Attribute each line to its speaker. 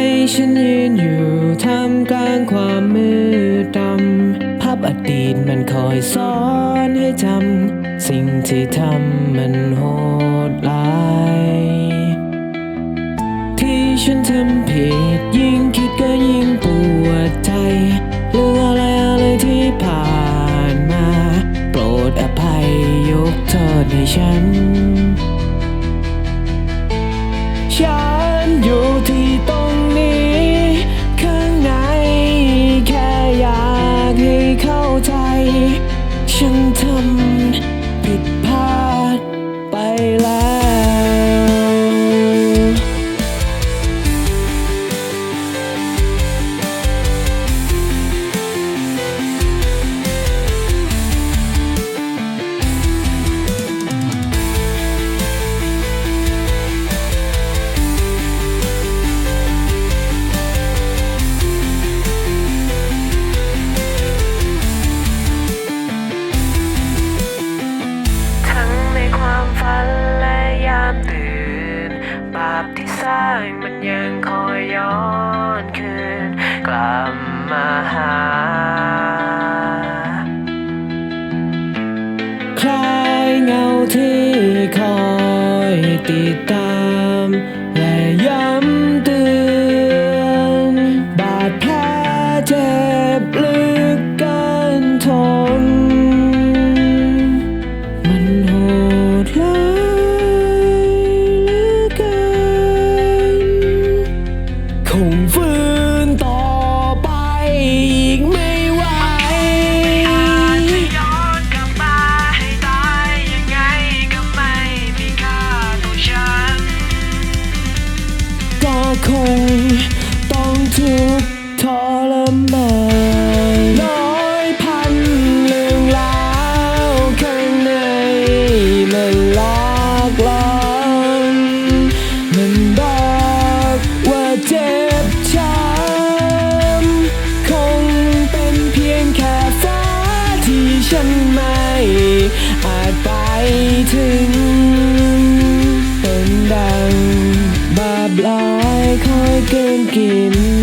Speaker 1: ให้ฉันยืนอยู่ท่ามกลางความมืดดำภาพอดีตมันคอยสอนให้จำสิ่งที่ทำมันโหดร้าย ที่ฉันทำผิดยิ่งคิดก็ยิ่งปวดใจเรื่องอะไรอะไรที่ผ่านมา โปรดอภัยยกโทษให้ฉัน ฉันอยู่ ฉันทำผิด บาปที่สร้างมันยังคอยย้อนคืนกลับมาหา คลายเงาที่คอยติดตาม และย้ำเตือน บาดแผลเจ็บ คงต้อ
Speaker 2: ง
Speaker 1: ทุกข์ทรมานร้อยพันเรื่องราวข้างในมันลอกลอนมันบอกว่าเจ็บช้ำคงเป็นเพียงแค่ฟ้าที่ฉันไม่อาจไปถึงเเกินกิน